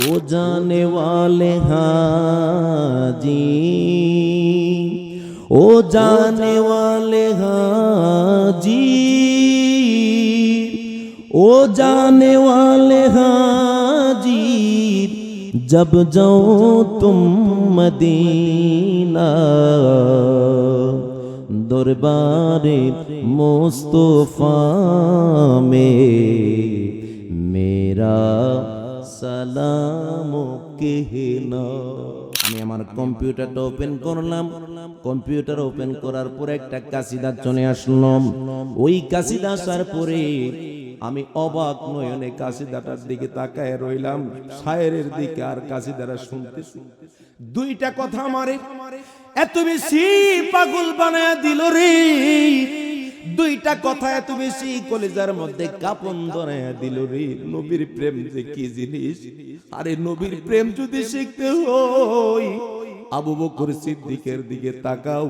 वो जाने वाले हाजी ओ जाने वाले हाजी ओ जाने वाले हाजी जब जाओ तुम मदीना दरबारे मुस्तफ़ा में मेरा আমি আমার কম্পিউটারটা ওপেন করলাম। কম্পিউটার ওপেন করার পরে একটা কাসিদা চলে আসলাম। ওই কাসিদা আসার পরে আমি অবাক নয়নে কাসিদাটার দিকে তাকায় রইলাম। শায়েরের দিকে আর শুনতে শুনতে দুইটা কথা আমারে। এত বেশি পাগল বানায় দিল রে। দুইটা কথা এত বেশি কলেজার মধ্যে কাপন ধরাইয়া দিল রে। নবীর প্রেম যে কি জিনিস? আরে নবীর প্রেম যদি শিখতে হই, আবু বকর সিদ্দিকের দিকে তাকাও।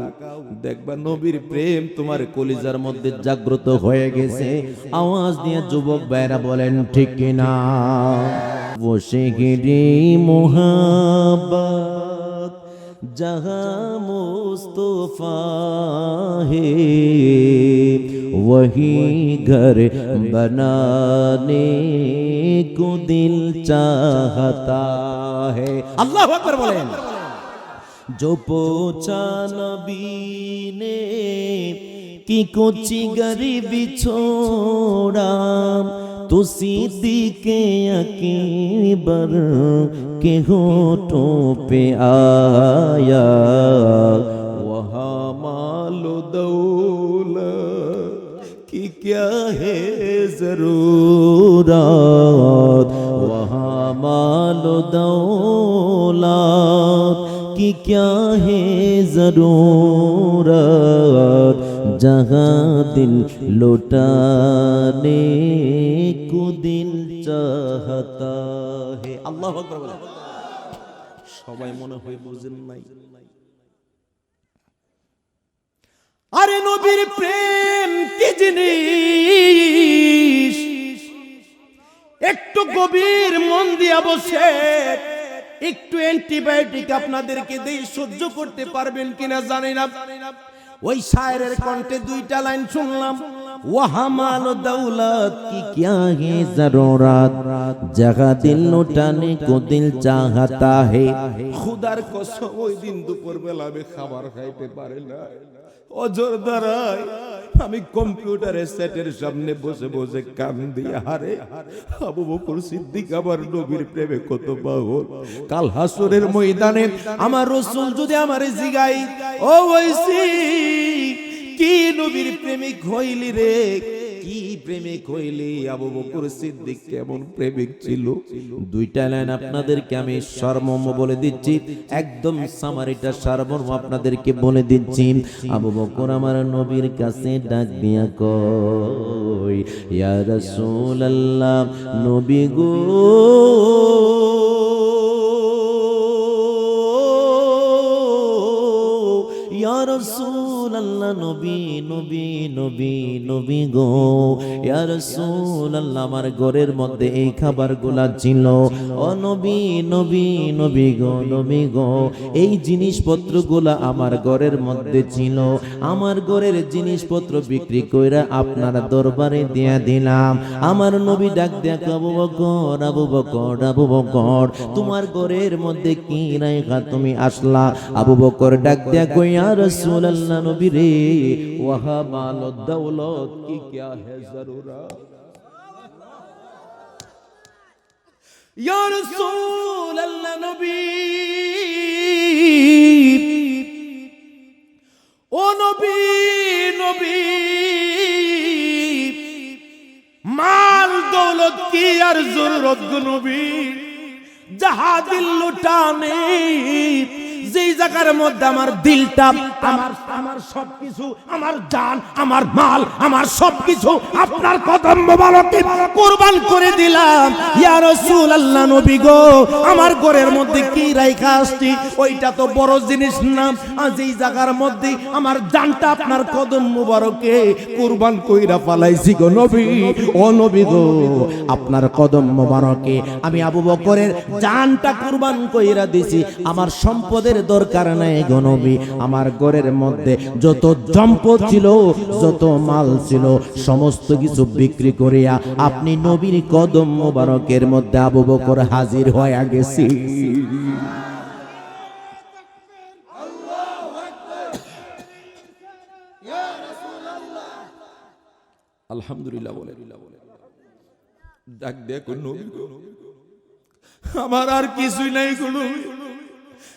দেখবা নবীর প্রেম তোমার কলিজার মধ্যে জাগ্রত হয়ে গেছে। আওয়াজ দিয়ে যুবক ভাইরা বলেন, ঠিক কিনা? বসে গিরি মোহাব্বত जहाँ मुस्तफा है वही घर बनाने को दिल चाहता है अल्लाह अकबर बोले जो पोछा नबी ने कि कुछ गरीबी छोड़ा तो सिद्दीके अकीबर के होठों पे आया। वहाँ मालो दौलत की क्या है ज़रूरत? वहाँ मालो दौलत की क्या है ज़रूरत? जहाँ दिल लुटाने को दिल चाहता है আল্লাহ আকবার বলে সবাই মনে হয় বুঝেন নাই আরে নবীর প্রেম কি জিনিস একটু গভীর মন দিয়া বসে একটু অ্যান্টিবায়োটিক আপনাদেরকে দেই সহ্য করতে পারবেন কিনা জানি না ওই সায়ের কণ্ঠে দুইটা লাইন শুনলাম। ওহামাল দৌলত কি কিয়া হে জরুরাত? জাগা দিল লুটানে কো দিল চাহাতা হে খুদার কষ্ট ওই দিন দুপুর বেলা খাবার খাইতে পারে না অজর দ্বারায় আমি কম্পিউটারের সেটের সামনে বসে বসে কান দিয়ে হারে আবু বকর সিদ্দিক আবার নবীর প্রেমে কত পাগল। কাল হাসরের ময়দানে আমার রসুল যদি আমার জিগাই, ও ওইসি কি নবীর প্রেমিক হইলি রে? কি প্রেমিক হইলি আবু বকর সিদ্দিক কেমন প্রেমিক ছিল? দুইটা লাইন আপনাদেরকে আমি সর্বম বলে দিচ্ছি। একদম সামারিটা সর্বম আপনাদেরকে বলে দিচ্ছি। আবু বকর আমার নবীর কাছে ডাক দিয়া কই ইয়া রাসূলুল্লাহ, নবী গো নবী নবী নবী নবী গো। ইয়া রাসূলুল্লাহ, আমার ঘরের মধ্যে এই খাবারগুলা ছিল। ও নবী নবী নবী গো নবী গো, এই জিনিসপত্রগুলা আমার ঘরের মধ্যে ছিল। আমার ঘরের জিনিসপত্র বিক্রি কইরা আপনার দরবারে দিয়া দিলাম। আমার নবী ডাক দিয়া আবু বকর, আবু আবু বকর, তোমার ঘরের মধ্যে কি রাইখা তুমি আসলা। আবু বকর ডাক দিয়া কইয়া রাসূলুল্লাহ, নবী রে ওয়াহা মাল দৌলত কি क्या है जरूरत ইয়া রাসূলুল্লাহ নবী ও নবী নবী মাল দৌলত কি আর জরুরত গো নবী যাহা দিল লুটানে যেই জায়গার মধ্যে আমার দিলটা আমার আমার আমার জান, আমার মাল, আমার আপনার কদম মোবারকে কুরবান করে দিলাম। ইয়া নবী গো, আমার ঘরের মধ্যে কি রাইখা ওইটা তো বড় জিনিস না। আজ এই জায়গার মধ্যে আমার জানটা আপনার কদম কুরবান কইরা পালাইছি গো নবী। ও নবী গো, আপনার কদম মোবারকে আমি আবু বকরের জানটা কুরবান কইরা দিছি। আমার সম্পদের দরকার নাই গো নবী। আমার ঘরের মধ্যে যত সম্পদ ছিল, যত মাল ছিল, সমস্ত কিছু বিক্রি করিয়া আপনি নবীর কদম মোবারকের মধ্যে আবু বকর হাজির হয়ে গেছি। আলহামদুলিল্লাহ বলে। ডাক দেখো। আমার আর কিছুই নাই কোনো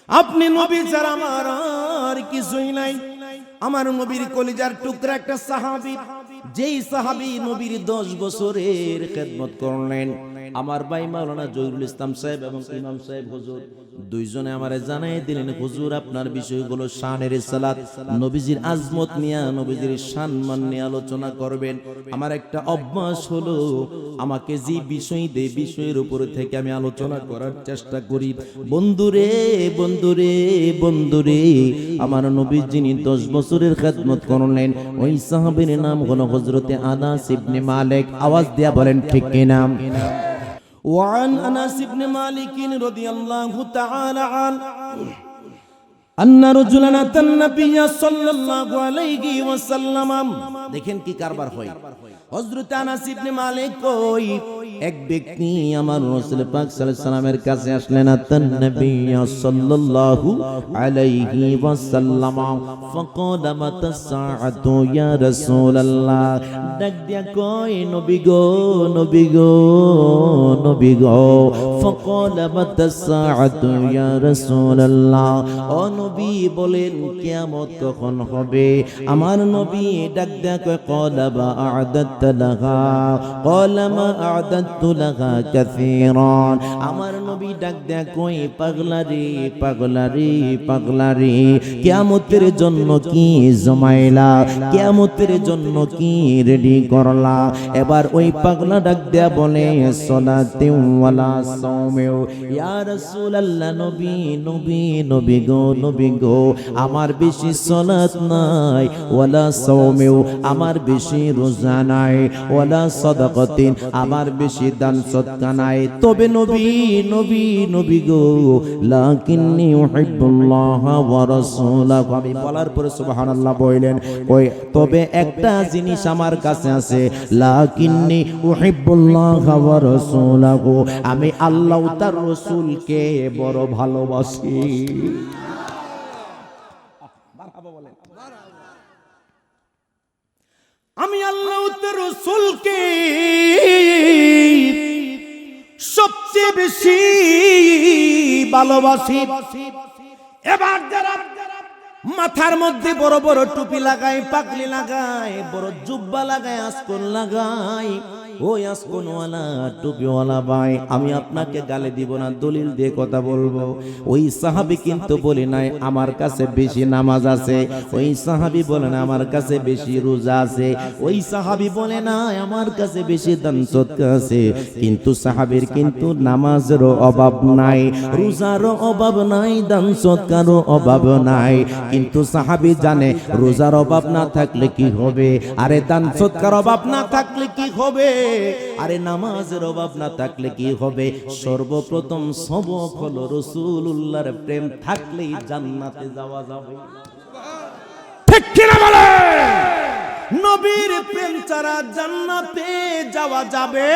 আপনি নবী ছাড়া আমার আর কিছুই নাই। আমার নবীর কলিজার টুকরা একটা সাহাবি। যেই সাহাবি নবীর দশ বছরের খেদমত করলেন। আমার ভাই মাওলানা জহিরুল ইসলাম সাহেব এবং ইমাম সাহেব হুজুর দুইজনে আমারে জানাই দিলেন হুজুর আপনার বিষয়গুলো শানের সালাত নবীজির আজমত নিয়ে নবীজির সম্মান নিয়ে আলোচনা করবেন। আমার একটা অভ্যাস হলো আমাকে যে বিষয় দে বিষয়ের উপর থেকে আমি আলোচনা করার চেষ্টা করি। বন্ধুরে বন্ধুরে বন্ধুরে আমার নবী যিনি দশ বছরের খেদমত করলেন ওই সাহাবের নাম হলো হজরতে আনাস ইবনে মালিক। আওয়াজ দিয়া বলেন ঠিক কিনা? وعن انس بن مالك رضي الله تعالى عنه أن رجلا أتى النبي صلى الله عليه وسلم দেখেন কি কারবার হয় হজরত আনাস ইবনে মালিক কই? এক ব্যক্তি আমার রাসূল পাক সাল্লাল্লাহু কাছে আসলেন আতান নবী সাল্লাল্লাহু আলাইহি ওয়াসাল্লাম। ফাকাল মাতা সাআতু ইয়া রাসূলুল্লাহ। ডাক দিয়া কই নবী গো নবী গো নবী গো। ফাকাল মাতা সাআতু ইয়া রাসূলুল্লাহ। ও নবী বলেন, কিয়ামত কখন হবে? আমার নবী ডাক দিয়া কয় কলাবা আদাত أعددت لها قال ما أعددت لها كثيرا আমার নবী ডাক দেয়া কই পাগলা রে পাগলা রে পাগলা রে কিয়ামতের জন্য কি জমাইলা কিয়ামতের জন্য কি রেডি করলা এবার ওই পাগলা ডাক দেয়া বলে সলাতে ওয়ালা সৌমেও ইয়া রাসূলুল্লাহ নবী নবী নবী গো নবী গো আমার বেশি সলাত নাই ওয়ালা সৌমেও আমার বেশি রোজা নাই ওয়ালা সাদাকাতিন, আমার বেশি দান সদকা নাই। তবে নবী নবী নবী গো, লাকিন্নি উহিব্বুল্লাহ ওয়া রাসূলাহু। আমি বলার পরে সুবহানাল্লাহ বললেন কই তবে একটা জিনিস আমার কাছে আছে। লাকিন্নি উহিব্বুল্লাহ ওয়া রাসূলাহু। আমি আল্লাহ তার রাসূলকে বড় ভালোবাসি। আমি আল্লাহ রসুলকে সবচেয়ে বেশি ভালোবাসি। এবার যারা মাথার মধ্যে বড় বড় টুপি লাগায়, পাগলি লাগায়, বড় জুব্বা লাগায়, আসকন লাগায়। ওই আসকনওয়ালা, টুপিওয়ালা ভাই, আমি আপনাকে গালে দিব না, দলিল দিয়ে কথা বলব। ওই সাহাবি কিন্তু বলি নাই, আমার কাছে বেশি নামাজ আছে। ওই সাহাবি বলে না আমার কাছে বেশি রোজা আছে। ওই সাহাবি বলে না আমার কাছে বেশি দান আছে। কিন্তু সাহাবির কিন্তু নামাজেরও অভাব নাই, রোজারও অভাব নাই, দান অভাব নাই। কিন্তু সাহাবি জানে, রোজার অভাব না থাকলে কি হবে? আরে দান সৎকার অভাব না থাকলে কি হবে? আরে নামাজের অভাব না থাকলে কি হবে? সর্বপ্রথম সবক হলো রসুল্লাহর প্রেম থাকলেই জান্নাতে যাওয়া যাবে। ঠিক কিনা বলে? নবীর প্রেম ছাড়া জান্নাতে যাওয়া যাবে?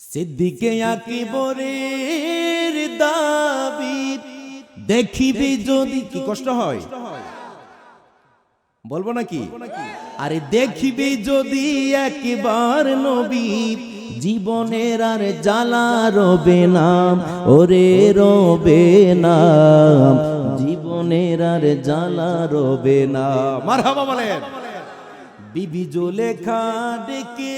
সিদ্দিকে আকিবরের দাবি দেখিবি যদি কি কষ্ট হয়। বলব নাকি? আরে দেখিবি যদি একবার নবী জীবনের আর জ্বালা রবে না ওরে রবে না জীবনের আর জ্বালা রবে না। মারহাবা বলেন। বিবি জোলেখা ডেকে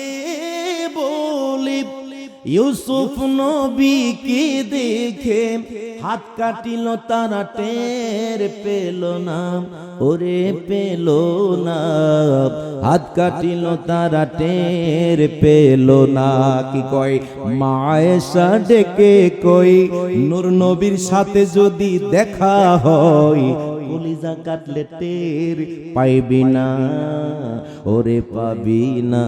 ইউসুফ নবীকে দেখে? হাত কাটিল তারা, টের পেল না। ওরে পেল না। হাত কাটিল তারা, টের পেল না। কি কয়? মায়েশা ডেকে কই? নূর নবীর সাথে যদি দেখা হয় কলিজা কাটলে টের পাইবি না। ওরে পাবি না।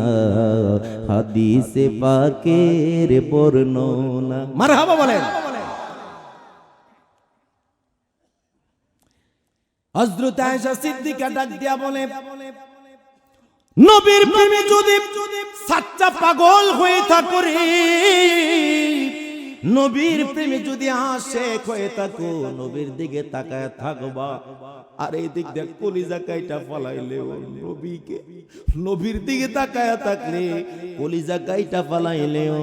হাদিসে পাকের বর্ণনা মারহাবা বলেন। হযরত আয়েশা সিদ্দিকা ডাক দিয়া বলে, নবীর প্রেমে যদি সাচ্চা পাগল হয়ে থাকো নবীর প্রেমে যদি আশেক হয়ে থাকো নবীর দিকে তাকায় থাকবা। আর এই দিক দেখ কলিজা কাইটা ফালাইলে নবীকে। নবীর দিকে তাকায় থাকলে কলিজা কাইটা ফালাইলেও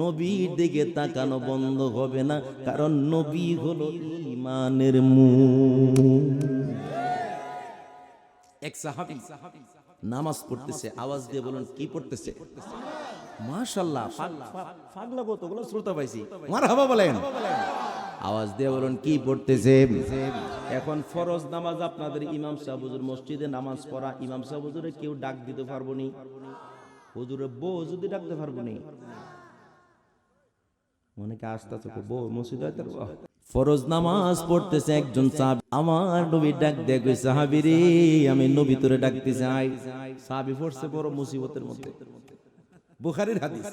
নবীর দিকে তাকানো বন্ধ হবে না কারণ নবী হলো ইমানের মূল। এক সাহাবী নামাজ পড়তেছে আওয়াজ দিয়ে বলুন কি পড়তেছে? মাশাল্লাহ পাগলা কতগুলো শ্রোতা পাইছি। বলেন। আওয়াজ দিয়ে বলুন কি পড়তেছে? এখন ফরজ নামাজ আপনাদের ইমাম সাহেব হুজুর মসজিদে নামাজ পড়া ইমাম সাহেব হুজুরে কেউ ডাক দিতে পারব নি। হুজুরে বউ যদি ডাকতে পারব নি। অনেকে আসতেছে বউ মসজিদ ফরজ নামাজ পড়তেছে একজন সাহাবী। আমার নবী ডাক কই সাহাবী রে আমি নবী তোরে ডাকতে চাই। সাহাবী পড়ছে বড় মুসিবতের মধ্যে। বুখারীর হাদিস।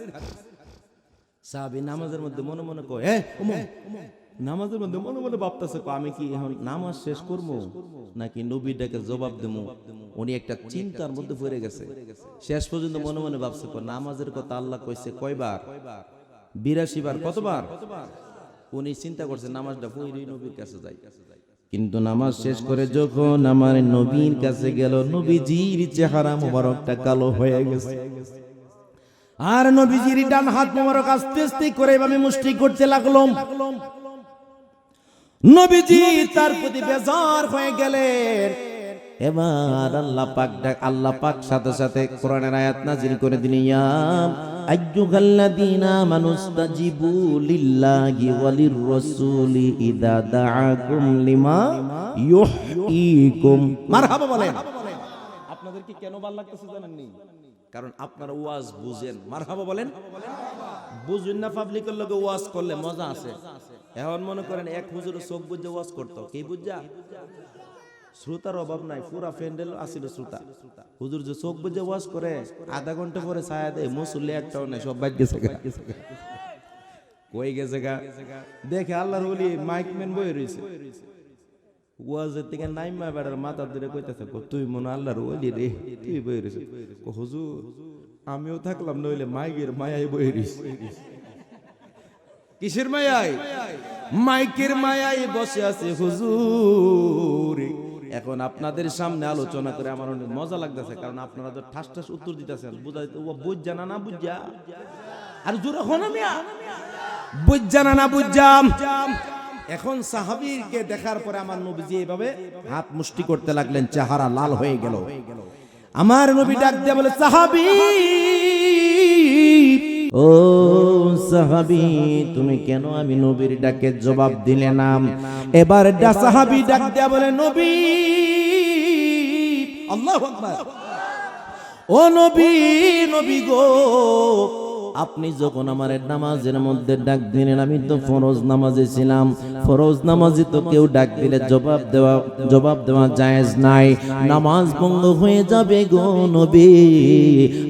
সাহাবী নামাজের মধ্যে মনে মনে কয় হ্যাঁ নামাজের মধ্যে মনে মনে ভাবতেছে আমি কি এখন নামাজ শেষ করব? নাকি নবী ডাকে জবাব দেবো? উনি একটা চিন্তার মধ্যে পড়ে গেছে। শেষ পর্যন্ত মনে মনে ভাবছে নামাজের কথা আল্লাহ কইছে কয়বার? বিরাশি বার কতবার? উনি চিন্তা করছে, নামাজটা পড়ি নবীর কাছে যাই। কিন্তু নামাজ শেষ করে যখন আমার নবীর কাছে গেল, নবীজির চেহারা মোবারকটা কালো হয়ে গেছে। আর নবীজির ডান হাত মোবারক আস্তে আস্তে করে আমি মুষ্টি করতে লাগল নবীজি তার প্রতি বেজার হয়ে গেলেন। এবার আল্লাহ পাক ডাক, আল্লাহ পাক সাথে সাথে কোরআনের আয়াত নাজিল করে দিলেন, ইয়া আইয়ুহাল্লাযীনা মানুস্তাজিবু লিল্লাহি ওয়ালির রাসূলি ইদা দাআকুম লিমা ইউহয়িকুম মারহাবা বলেন। আপনাদের কি কেন ভালো লাগতেছে জানেন নি কারণ আপনারা ওয়াজ বুঝেন। মারহাবা বলেন? বুঝুন না পাবলিকের লগে ওয়াজ করলে মজা আছে। এখন মনে করেন এক হুজুরের চোখ বুঝে ওয়াজ করতো। কি বুঝা? শ্রোতার অভাব নাই, পুরা ফ্যান্ডেল আসিল শ্রোতা। হুজুর যে চোখ বুঝে ওয়াজ করে, আধা ঘণ্টা পরে ছায়া দেয়, মুসল্লি একটাও নাই, সব বাইক গেছে। কই গেছে গা? দেখে আল্লাহর ওলি মাইক ম্যান বই রয়েছে ওয়াজের থেকে নাইমা বেড়ার মাথা ধরে কইতেছে তুই মনে আল্লাহর ওলি রে, তুই বই রয়েছে কো, হুজুর, আমিও থাকলাম, নইলে মাইকের মায়াই বই কিসের মায়াই মাইকের মায়াই বসে আছে, হুজুর, এখন আপনাদের সামনে আলোচনা করে আমার অনেক মজা লাগতেছে, কারণ আপনারা তো ঠাস ঠাস উত্তর দিতেছেন। বুঝা বুঝাই তো বুঝ জানা না বুঝা আর জোরে হন মিয়া। বুঝ জানা না বুঝাম এখন সাহাবীকে দেখার পরে আমার নবীজি এভাবে হাত মুষ্টি করতে লাগলেন, চেহারা লাল হয়ে গেল। আমার নবী ডাক দিয়ে বলে, সাহাবি, ও সাহাবি, তুমি কেন আমি নবীর ডাকে জবাব দিলে না? এবার ডা সাহাবি ডাক দেয়া বলে, নবী, আল্লাহু ও নবী নবী গো আপনি যখন আমার নামাজের মধ্যে ডাক দিলেন, আমি তো ফরজ নামাজে ছিলাম। ফরজ নামাজে তো কেউ ডাক দিলে জবাব দেওয়া জবাব দেওয়া জায়েজ নাই। নামাজ ভঙ্গ হয়ে যাবে গো নবী।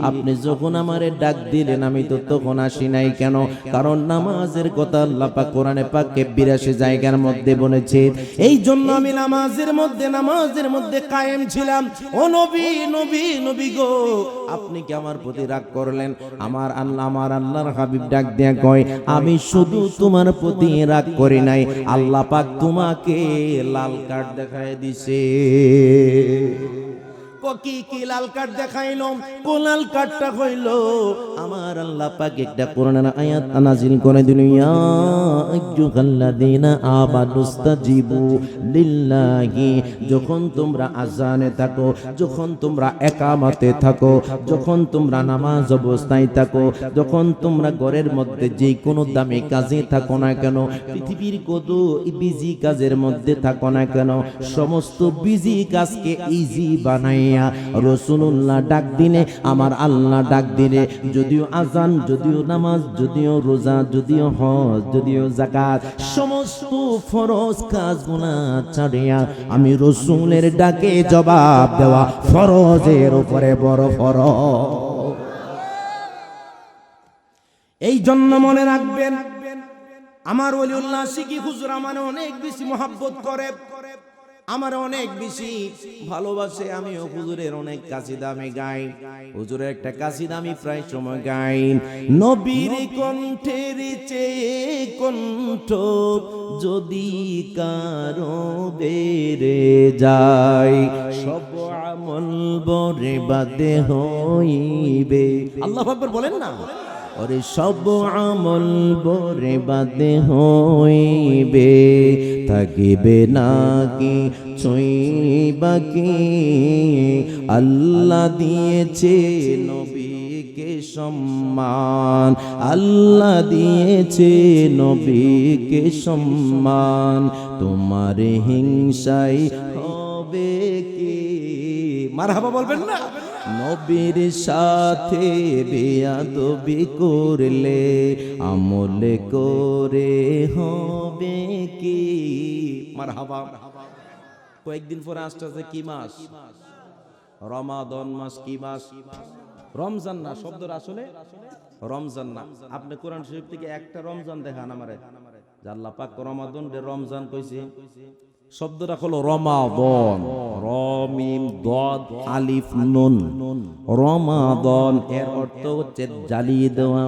আপনি যখন আমার ডাক দিলেন, আমি তো তখন আসি নাই কেন? কারণ নামাজের কথা আল্লাহ পাক কোরআনে পাকে বিরাশি জায়গার মধ্যে বলেছে এই জন্য আমি নামাজের মধ্যে নামাজের মধ্যে কায়েম ছিলাম। ও নবী নবী নবী গো, আপনি কি আমার প্রতি রাগ করলেন? আমার আল্লাহ আমার আল্লাহর হাবিব ডাক দিয়া কয়, আমি শুধু তোমার প্রতি রাগ করি নাই, আল্লাহ পাক তোমাকে লাল কার্ড দেখায় দিছে। কি কি লাল কার্ড কার্ডটা হইল? আমার আল্লাহ পাক একটা কোরআনের আয়াত করে দিল, ইয়া আমানুস্তাজিবু লিল্লাহি। যখন তোমরা আজানে থাকো, যখন তোমরা একামতে থাকো, যখন তোমরা নামাজ অবস্থায় থাকো, যখন তোমরা ঘরের মধ্যে যে কোনো দামি কাজে থাকো না কেন, পৃথিবীর কত বিজি কাজের মধ্যে থাকো না কেন, সমস্ত বিজি কাজকে ইজি বানাইয়া রসুল্লাহ ডাক দিনে আমার আল্লাহ ডাক দিলে। যদিও আজান, যদিও নামাজ, যদিও রোজা, যদিও হজ, যদিও জাকাত সমস্ত ফরজ কাজগুলা ছাড়িয়া আমি রসুলের ডাকে জবাব দেওয়া ফরজের উপরে বড় ফরজ। এই জন্য মনে রাখবেন, আমার ওলিউল্লাহ শিকি হুজুর আমার অনেক বেশি মহাব্বত করে। আমার অনেক বেশি ভালোবাসে আমিও হুজুরের অনেক কাসিদা আমি গাই। হুজুরের একটা কাসিদা দামি প্রায় সময় গাই। নবীর কণ্ঠের চেয়ে কণ্ঠ যদি কারও বেড়ে যায়, সব আমল বরে বাদে হইবে। আল্লাহ আকবার বলেন না? ওরে সব আমল বরে বাদে হইবে। থাকিবে নাকি ছুঁইবা কি আল্লাহ দিয়েছে নবীকে সম্মান। আল্লাহ দিয়েছে নবীকে সম্মান। তোমার হিংসাই হবে কি? মারহাবা বলবেন না? নবীর সাথে বেয়াদবি করলে আমল করে হবে কি? মারহাবা। কয়েকদিন পরে আসতেছে কি মাস? রমাদন মাস কি মাস? রমজান না, শব্দটা আসলে রমজান না। আপনি কোরআন শরীফ থেকে একটা রমজান দেখান আমারে। জাল্লা পাক রমাদন রমজান কইছে। শব্দটা হলো রমাদন। রমিম, দদ, আলিফ, নুন। রমাদন, এর অর্থ হচ্ছে জ্বালিয়ে দেওয়া,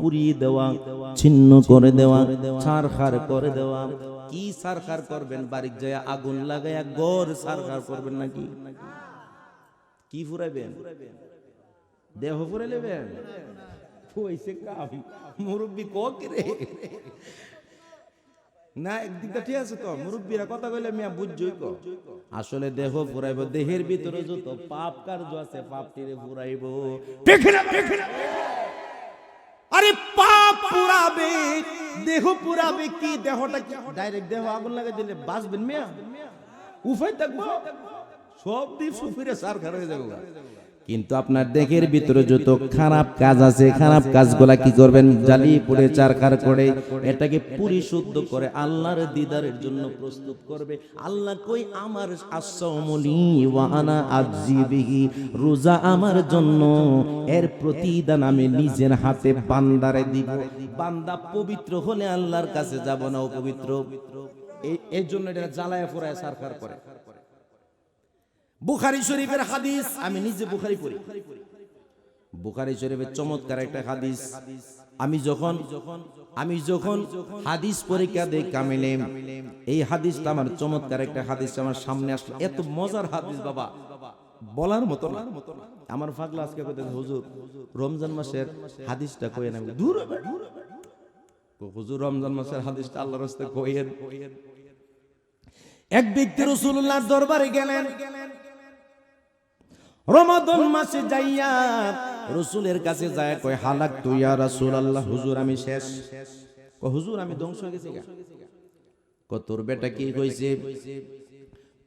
পুড়িয়ে দেওয়া, ছিন্ন করে দেওয়া ছাড়খার করে দেওয়া। কি সারখার করবেন বাড়ির যায় আগুন লাগাইয়া গড় সারখার করবেন নাকি? কি ফুরাইবেন? দেহ ফুরাই নেবেন হইছে কাম। মুরব্বী কক রে। না একদিকটা ঠিক আছে তো মুরব্বীরা কথা কইলে মিয়া বুঝছই কো। আসলে দেহ ফুরাইব দেহের ভিতরে যত পাপ কার্য আছে পাপ টিরে ফুরাইব আরে পাপ পুরাবে দেহ পুরাবে কি দেহটা কি? ডাইরেক্ট দেহ আগুন লাগাই দিলে বাঁচবেন মিয়া। উফাই থাকব। সব দিয়ে সুফিরে সার খার হয়ে যাব কিন্তু আপনার দেহের ভিতরে যত খারাপ কাজ আছে, খারাপ কাজগুলা কি করবেন? জ্বালিয়ে পড়ে চারখার করে এটাকে পরিশুদ্ধ করে আল্লাহর দিদারের জন্য প্রস্তুত করবে। আল্লাহ কই, আমার আসমলি ওয়ানা আজিবিহি রোজা আমার জন্য এর প্রতিদান আমি নিজের হাতে বান্দারে দিব। বান্দা পবিত্র হলে আল্লাহর কাছে যাব না অপবিত্র। এই জন্য এটা জ্বালায় ফোরায় সারখার করে। বুখারি শরীফের হাদিস, আমি নিজে বুখারি পড়ি। বুখারি শরীফের চমৎকার একটা হাদিস। আমি যখন আমি যখন হাদিস পরীক্ষা দেই কামিলে এই হাদিসটা আমার চমৎকার একটা হাদিস আমার সামনে আসলো। এত মজার হাদিস বাবা। বলার মতো না। আমার ফাগলা আজকে কইতে হুজুর, রমজান মাসের হাদিসটা কই না দূর হুজুর, রমজান মাসের হাদিসটা আল্লাহর রাস্তায় কইয়েন। এক ব্যক্তি রসুল্লাহর দরবারে গেলেন। রমাদন মাসে যাইয়া রসুলের কাছে যায়, কয়, হালাক তুইয়া রাসূল আল্লাহ হুজুর আমি শেষ। কয়, হুজুর, আমি ধ্বংস হয়ে গেছি গা। তোর বেটা কি কইছে?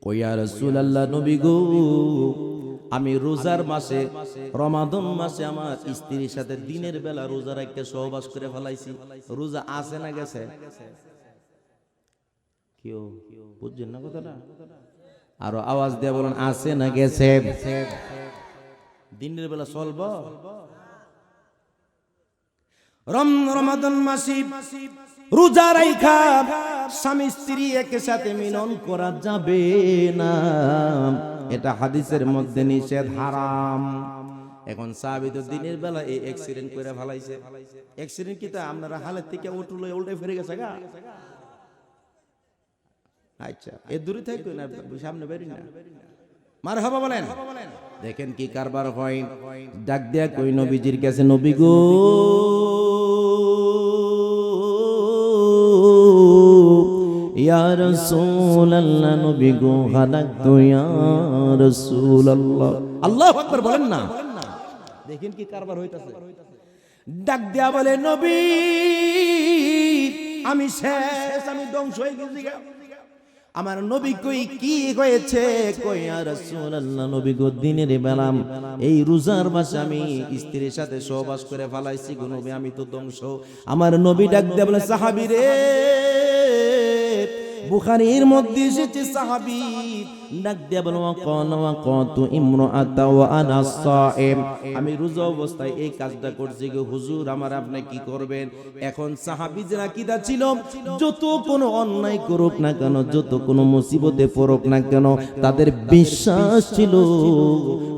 কইয়া রাসূল আল্লাহ নবী গো, আমি রোজার মাসে, রমাদন মাসে আমার স্ত্রীর সাথে দিনের বেলা রোজা রাখতে সহবাস করে ফেলাইছি। রোজা আছে না গেছে? কেউ বুঝছেন না কথাটা? আরও আওয়াজ দিয়ে বলেন, আছে না গেছে? দিনের বেলা চলব। রম, রমাদন মাসি, রোজা রাইখা, স্বামী স্ত্রী একে সাথে মিলন করা যাবে না। এটা হাদিসের মধ্যে নিষেধ, হারাম। এখন সাহাবি তো দিনের বেলা এই অ্যাক্সিডেন্ট করে ফেলাইছে। অ্যাক্সিডেন্ট কি তা? আপনারা হালের থেকে উঠল উল্টে ফিরে গেছে গা। আচ্ছা এ দূরে থাকো না সামনে বেরি না। মার হবা বলেন। দেখেন কি কারবার হয়। ডাক দেয়া কই নবীজির কাছে নবী গো। ইয়া রাসূলুল্লাহ নবী গো হালাকতু ইয়া রাসূলুল্লাহ। আল্লাহু আকবার বলেন না। দেখেন কি কারবার হইতাছে। ডাক দেয়া বলে নবী আমি শেষ আমি ধ্বংস হয়ে গেছি গা। আমার নবী কই, কি হয়েছে? কই আর রাসূলুল্লাহ, নবী গো, দিনের বেলাম, এই রোজার মাসে আমি স্ত্রীর সাথে সহবাস করে ফালাইছি গো নবী, আমি তো ধ্বংস। আমার নবী ডাক দিয়ে বলে, সাহাবী রে বুখারীর মধ্যে এসেছে, সাহাবী ডাক বলে সাইম। আমি অবস্থায় এই কাজটা করছি হুজুর, আমার আপনি কি করবেন? এখন ছিল, যত কোনো অন্যায় করুক না কেন, যত কোনো মুসিবতে পড়ুক না কেন, তাদের বিশ্বাস ছিল,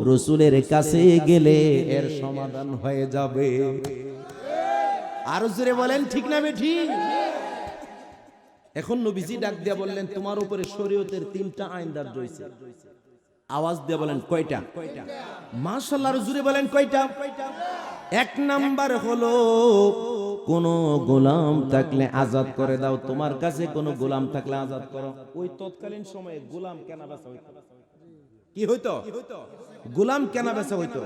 রসুলের কাছে গেলে এর সমাধান হয়ে যাবে। আরও জোরে বলেন, ঠিক না ঠিক এখন নবীজি ডাক দিয়া বললেন, তোমার উপরে শরীয়তের তিনটা আইন দার্জ হইছে। আওয়াজ দিয়ে বলেন, কয়টা? মাশাআল্লাহ জুড়ে বলেন, কয়টা? এক নাম্বার হলো, কোন গোলাম থাকলে আজাদ করে দাও, তোমার কাছে কোন গোলাম থাকলে আজাদ করো। ওই তৎকালীন সময়ে গোলাম কেনা বেচা হইতো। কি হইতো? গোলাম কেনা বেচা হইতো?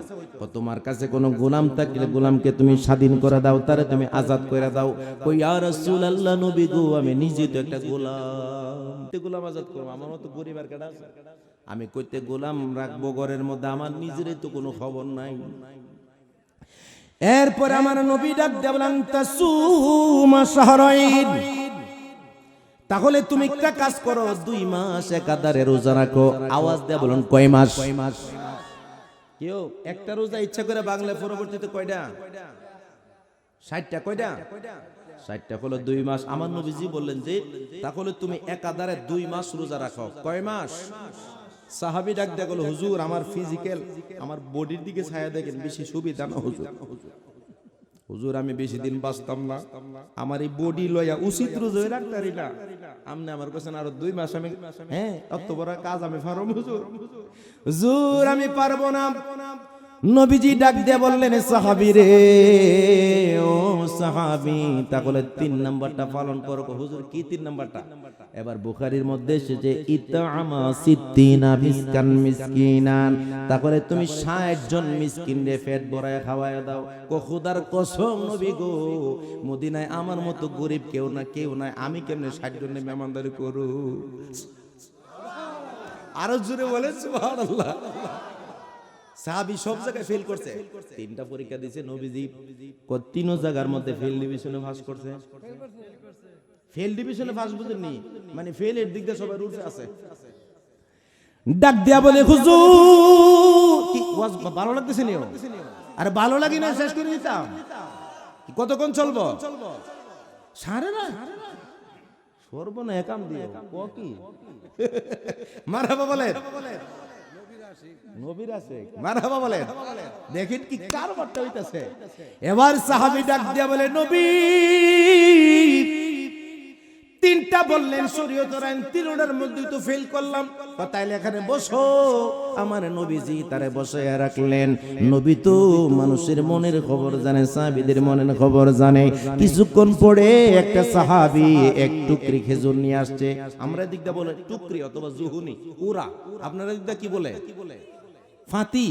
তোমার কাছে কোনো গোলাম থাকলে গোলামকে তুমি স্বাধীন করে দাও তারে তুমি আজাদ করে দাও। কই ইয়া রাসূলুল্লাহ নবী গো আমি নিজে তো একটা গোলাম। তে গোলাম আজাদ করব আমার মতো গরিব আর কেডা আছে? আমি কইতে গোলাম রাখব ঘরের মধ্যে আমার নিজেরই তো কোনো খবর নাই। এরপর আমার নবী ডাক দেবলাম তাসুমা শাহরাইন তাহলে তুমি একটা কাজ করো দুই মাস একাধারে রোজা রাখো। আওয়াজ দেয়া বলুন কয় মাস? কয় মাস? কেউ একটা রোজা ইচ্ছা করে বাংলা পরবর্তীতে কয়টা? ষাটটা কয়টা? ষাটটা হলো দুই মাস। আমার নবীজি বললেন যে, তাহলে তুমি একাধারে দুই মাস রোজা রাখো। কয় মাস? সাহাবি ডাক দেখল হুজুর, আমার ফিজিক্যাল আমার বডির দিকে ছায়া দেখেন, বেশি সুবিধা না হুজুর? হুজুর, আমি বেশি দিন বাঁচতাম না। আমার এই বডি লইয়া উচিত রোজই রাখতারি না। আমনে আমার কাছে আরও দুই মাস আমি হ্যাঁ অত বড় কাজ আমি পারব, হুজুর। হুজুর, আমি পারব না। নবীজি ডাক দিয়ে বললেন, সাহাবি রে, ও সাহাবি, তাহলে তিন নাম্বারটা পালন করো হুজুর, কি তিন নাম্বারটা? এবার বুখারীর মধ্যে এসেছে, ইতামা সিদ্দিনা মিসকান মিসকিনান। তাহলে তুমি 60 জন মিসকিন রে পেট ভরায় খাওয়ায় দাও। কো, খুদার কসম নবী গো, মদিনায় আমার মতো গরিব কেউ না, কেউ নাই। আমি কেমনে 60 জনের মেহমানদারি করু? আরও জোরে বলে সুবহানাল্লাহ। সাহাবি সব জায়গায় ফেল করছে। তিনটা পরীক্ষা দিয়েছে নবীজি ক- তিনও জায়গার মধ্যে ফেল ডিভিশনে পাস করছে। ফেল ডিভিশনে পাস বুঝেননি? মানে ফেল এর দিক দিয়ে সবাই রুলস আছে। ডাক দিয়া বলে হুজুর! ওয়াজ ভালো লাগতেছে নিও আরে ভালো লাগি না শেষ করে দিতাম। কি কতক্ষণ চলবো? সাড়ে না। সর্বনা একাম দিয়ে ক কি? মারাবা বলে নবীর আছে। মারহাবা বলেন দেখেন কি কার বার্তা হইতাছে। এবার সাহাবী ডাক দিয়া বলে নবী! তিনটা বললেন শরীয়তের আইন তিনটার মধ্যে তো ফেল করলাম। তাইলে এখানে বসো। আমার নবীজি তারে বসাইয়া রাখলেন। নবী তো মানুষের মনের খবর জানে, সাহাবীদের মনের খবর জানে। কিছুক্ষণ পরে একটা সাহাবী এক টুকরি খেজুর নিয়ে আসছে। আমরা দিকটা বলে, টুকরি অথবা জুহুনি উরা আপনারা দিকটা কি বলে? ফাতি।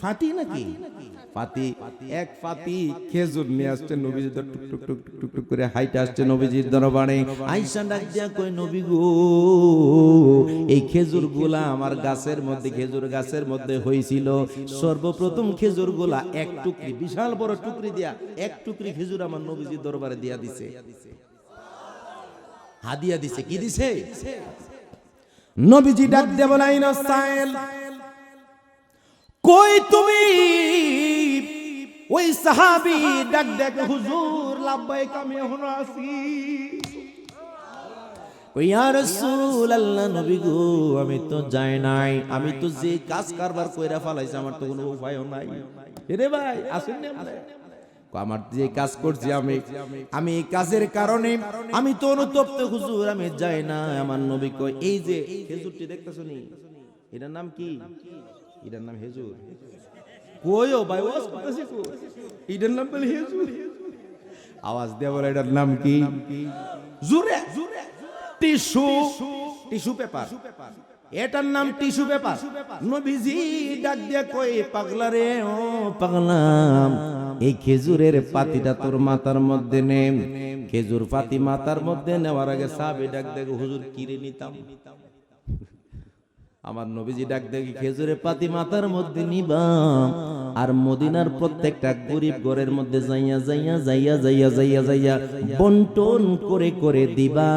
ফাতি নাকি? ফাতি এক ফাতি খেজুর নিয়ে আসছে নবীজি টুক টুক টুক টুক টুক করে হাইটে আসছে নবীজির দরবারে। আইসা ডাক দিয়া কই নবী গো এই খেজুরগুলা আমার গাছের মধ্যে খেজুর গাছের মধ্যে হয়েছিল সর্বপ্রথম খেজুরগুলা এক টুকরি বিশাল বড় টুকরি দিয়া এক টুকরি খেজুর আমার নবীজির দরবারে দিয়া দিছে। হাদিয়া দিছে কি দিছে? নবীজি ডাক বলাই না সাইল কই তুমি? ওই সাহাবি ডাক দেখ হুজুর লাভবাইক আমি নবী গো, আমি তো যাই নাই। আমি তো যে কাজ কারবার কইরা ফলাইছি, আমার তো কোনো উপায়ও নাই। রে ভাই, আসেন আমার। যে কাজ করছি আমি আমি কাজের কারণে, আমি তো অনুতপ্ত, হুজুর, আমি যাই না আমার নবী কই এই যে খেজুরটি দেখতেছো নি? এটার নাম কি? এটার নাম হেজুর কইও ভাই ওয়াজ করতেছি কো এটার নাম বলে হেজুর আওয়াজ দিয়ে বলে এটার নাম কি জুরে টিস্যু টিস্যু পেপার এটার নাম টিস্যু পেপার নবীজি ডাক দিয়ে কই পাগলা রে ও পাগলা এই খেজুরের পাতিটা তোর মাথার মধ্যে নে খেজুর পাতি মাথার মধ্যে নেওয়ার আগে সাহাবী ডাক দেখে হুজুর কিরে নিতাম আমার নবীজি ডাক দেখি, খেজুরে পাতি মাথার মধ্যে নিবাম আর মদিনার প্রত্যেকটা গরিব ঘরের মধ্যে যাইয়া যাইয়া যাইয়া যাইয়া যাইয়া যাইয়া বন্টন করে করে দিবা।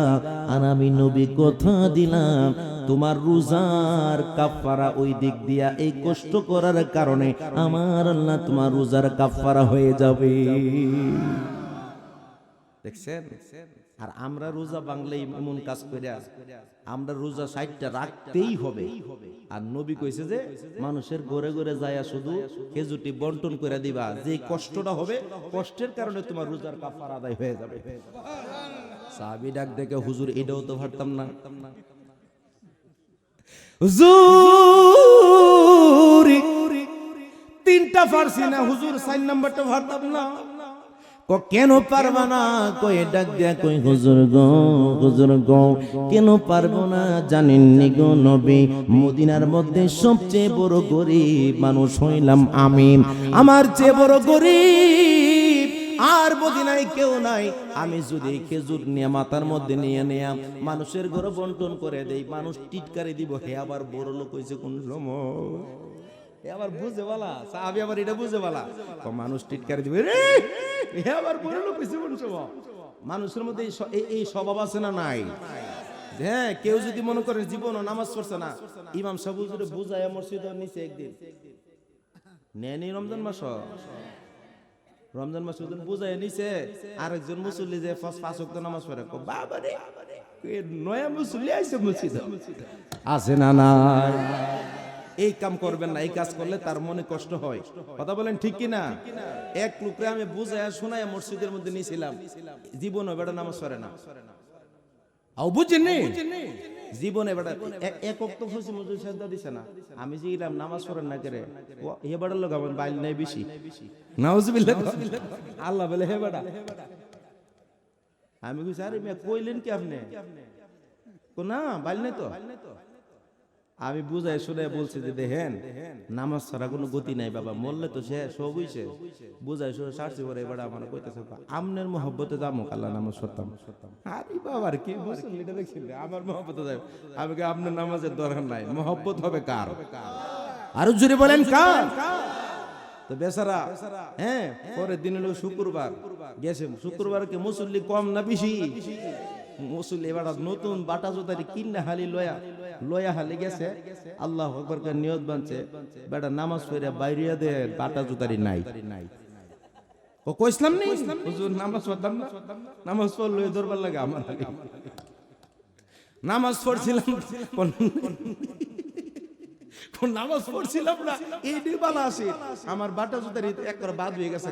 আর আমি নবী, কথা দিলাম, তোমার রোজার কাফারা ওই দিক দিয়া এই কষ্ট করার কারণে আমার আল্লাহ তোমার রোজার কাফারা হয়ে যাবে। দেখছেন? আর আমরা রোজা বাংলা এমন কাজ করে আমরা রোজা সাইডটা রাখতেই হবে। আর নবী কইছে যে মানুষের ঘরে ঘরে যায়া শুধু খেজুরটি বন্টন করে দিবা। যে কষ্টটা হবে কষ্টের কারণে তোমার রোজার কাফার আদায় হয়ে যাবে। সাহাবি ডাক দেখে হুজুর এটাও তো পারতাম না। হুজুর! তিনটা পারছি না হুজুর সাইন নাম্বারটা পারতাম না। কেন পারবা না? কই ডাক দিয়া কই, হুজুর গো হুজুর গো, কেন পারব না? জানেননি গো নবী, মদিনার মধ্যে সবচেয়ে বড় গরিব মানুষ হইলাম আমি। আমার চেয়ে বড় গরিব আর মদিনায় কেউ নাই। আমি যদি খেজুর নিয়ে মাথার মধ্যে নিয়ে নিয়াম মানুষের ঘরে বন্টন করে দেই, মানুষ টিটকারি দিব, হে আবার বড় লোক হইছে কোন সময়? এ আবার বুঝে বলা সাহাবি আবার এটা বুঝে বলা মানুষ দিবে, রে, এ আবার হইছে কোন সময় মানুষের মধ্যে এই স্বভাব আছে না নাই? হ্যাঁ কেউ যদি মনে করে জীবন ও নামাজ পড়ছে না, ইমাম সাহেব হুজুরে বুঝায় মসজিদ নিচে একদিন নেনি রমজান মাস? রমজান মাস বুঝায় নিছে, আরেকজন মুসল্লি যে পাঁচ ওয়াক্ত নামাজ পড়ে বাবা রে নয়া মুসল্লি আইছে মসজিদ। আছে না নাই? এই কাম করবেন না এই কাজ করলে তার মনে কষ্ট হয়। কথা বলেন ঠিক কি না এক লোকরে আমি বুঝায় শোনায় মসজিদের মধ্যে নিয়েছিলাম জীবনে বেটা নামাজ পড়ে না। জীবনে বেটা এক- এক অক্ত হয়েছে মজুর সাজদা দিছে না। আমি যে ইলাম নামাজ পড়েন না করে? হে বেটার লোক আমার বাইল নাই বেশি। নাউজুবিল্লাহ। আল্লাহ বলে হে বেটা আমি কইছি আরে মিয়া কইলেন কি আপনি? কো না বাইল নাই তো। আমি বুঝাই শুনে বলছি যে দেখেন, নামাজ ছাড়া কোনো গতি নাই বাবা, মরলে তো সে সব হইছে। বুঝাই শুনে সারছি পরে এবার আমার কইতেছে আমনের মহব্বতে যাব কাল্লা নামাজ পড়তাম। আরে বাবার কি বুঝছেন এটা দেখছেন আমার মহব্বতে যাই। আমি কি আপনার নামাজের দরকার নাই। মহব্বত হবে কার? আরও জুড়ে বলেন, কার? তো বেচারা হ্যাঁ পরের দিন হলো শুক্রবার। গেছে, শুক্রবার কে মুসল্লি কম না বেশি? মুসল্লি এবার নতুন বাটা জোতারি কিন্না হালি লয়া লয়া হালি গেছে। আল্লাহ আকবর কে নিয়ত বানছে। বেটা নামাজ পড়ে বাইরিয়া দে, বাটা জোতারি নাই। ও কইসলাম নেই? হুজুর, নামাজ পড়তাম না। নামাজ পড়ল দরবার লাগে আমার। নামাজ পড়ছিলাম নামাজ পড়ছিলাম না। এই বালা আছে। আমার বাটা জুতারি একবার বাদ হয়ে গেছে।